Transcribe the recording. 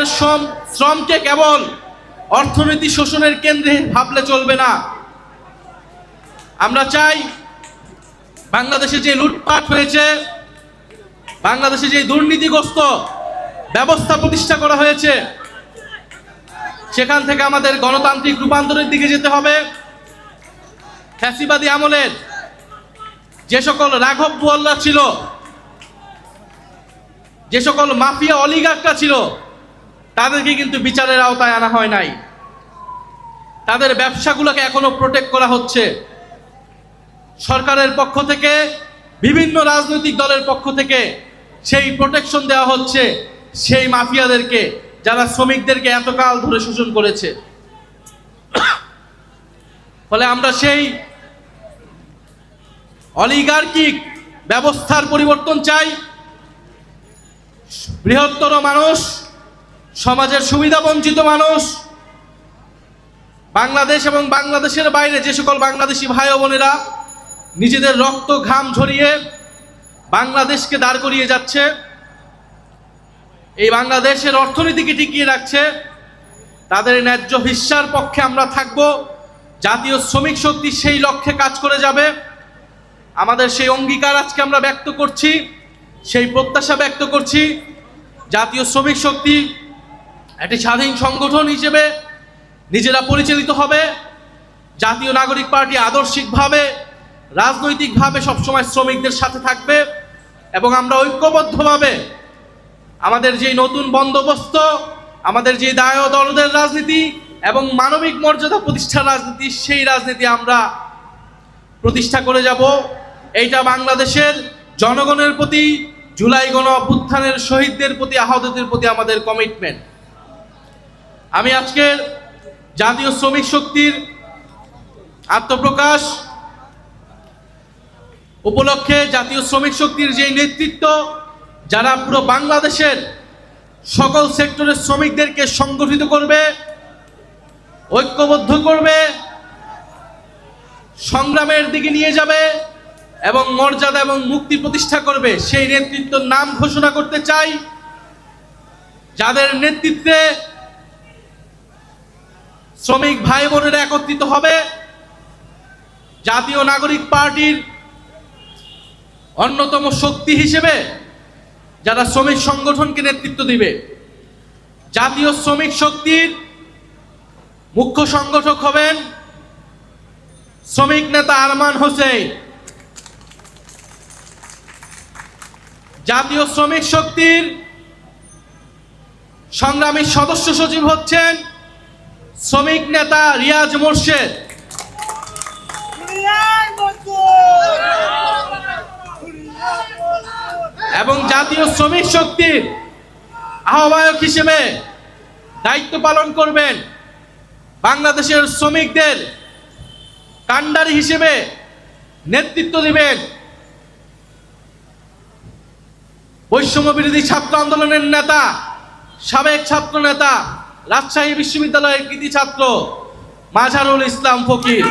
শ্রমিকের শ্রম, শ্রমকে কেবল অর্থনীতি শোষণের কেন্দ্রে ভাবলে চলবে না। আমরা চাই বাংলাদেশে যে লুটপাট হয়েছে, বাংলাদেশে যে দুর্নীতিগ্রস্ত ব্যবস্থা প্রতিষ্ঠা করা হয়েছে, সেখান থেকে আমাদের গণতান্ত্রিক রূপান্তরের দিকে যেতে হবে। ফ্যাসিবাদী আমলের যে সকল রাঘব বোয়াল্লা ছিল, যে সকল মাফিয়া অলিগারটা ছিল তাদেরকে কিন্তু বিচারের আওতায় আনা হয় নাই। তাদের ব্যবসাগুলোকে এখনও প্রোটেক্ট করা হচ্ছে। সরকারের পক্ষ থেকে, বিভিন্ন রাজনৈতিক দলের পক্ষ থেকে সেই প্রোটেকশন দেওয়া হচ্ছে সেই মাফিয়াদেরকে, যারা শ্রমিকদেরকে এতকাল ধরে শোষণ করেছে। ফলে আমরা সেই অলিগার্কিক ব্যবস্থার পরিবর্তন চাই। বৃহত্তর মানুষ সমাজের সুবিধা বঞ্চিত মানুষ। বাংলাদেশ এবং বাংলাদেশের বাইরে যে সকল বাংলাদেশি ভাই বোনেরা নিজেদের রক্ত ঘাম ঝরিয়ে বাংলাদেশকে দাঁড় করিয়ে যাচ্ছে, এই বাংলাদেশের অর্থনীতিকে টিকিয়ে রাখছে, তাদের ন্যায্য হিস্যার পক্ষে আমরা থাকব, জাতীয় শ্রমিক শক্তি সেই লক্ষ্যে কাজ করে যাবে। আমাদের সেই অঙ্গীকার আজকে আমরা ব্যক্ত করছি, সেই প্রত্যাশা ব্যক্ত করছি, জাতীয় শ্রমিক শক্তি একটি স্বাধীন সংগঠন হিসেবে নিজেরা পরিচালিত হবে। জাতীয় নাগরিক পার্টি আদর্শিকভাবে, রাজনৈতিকভাবে সবসময় শ্রমিকদের সাথে থাকবে এবং আমরা ঐক্যবদ্ধভাবে আমাদের যে নতুন বন্দোবস্ত, আমাদের যে দায় দলদের রাজনীতি এবং মানবিক মর্যাদা প্রতিষ্ঠার রাজনীতি, সেই রাজনীতি আমরা প্রতিষ্ঠা করে যাব। এইটা বাংলাদেশের জনগণের প্রতি, জুলাই গণ অভ্যুত্থানের শহীদদের প্রতি, আহতদের প্রতি আমাদের কমিটমেন্ট আমি আজকের জাতীয় শ্রমিক শক্তির আত্মপ্রকাশ উপলক্ষে জাতীয় শ্রমিক শক্তির যে নেতৃত্ব, যারা পুরো বাংলাদেশের সকল সেক্টরের শ্রমিকদেরকে সংগঠিত করবে, ঐক্যবদ্ধ করবে, সংগ্রামের দিকে নিয়ে যাবে এবং মর্যাদা এবং মুক্তি প্রতিষ্ঠা করবে, সেই নেতৃত্বের নাম ঘোষণা করতে চাই। যাদের নেতৃত্বে শ্রমিক ভাই বোনেরা একত্রিত হবে। জাতীয় নাগরিক পার্টির অন্যতম শক্তি হিসেবে যারা শ্রমিক সংগঠনকে নেতৃত্ব দিবে, জাতীয় শ্রমিক শক্তির মুখ্য সংগঠক হবেন শ্রমিক নেতা আরমান হোসেন। জাতীয় শ্রমিক শক্তির সংগ্রামী সদস্য সচিব হচ্ছেন শ্রমিক নেতা রিয়াজ মোর্শেদ। এবং জাতীয় শ্রমিক শক্তির আহ্বায়ক হিসেবে দায়িত্ব পালন করবেন বাংলাদেশের শ্রমিকদের কাণ্ডারি হিসেবে নেতৃত্ব দিবেন বৈষম্য বিরোধী ছাত্র আন্দোলনের নেতা সাবেক ছাত্র নেতা রাজশাহী বিশ্ববিদ্যালয়ের কৃতি ছাত্র মাঝারুল ইসলাম ফকির।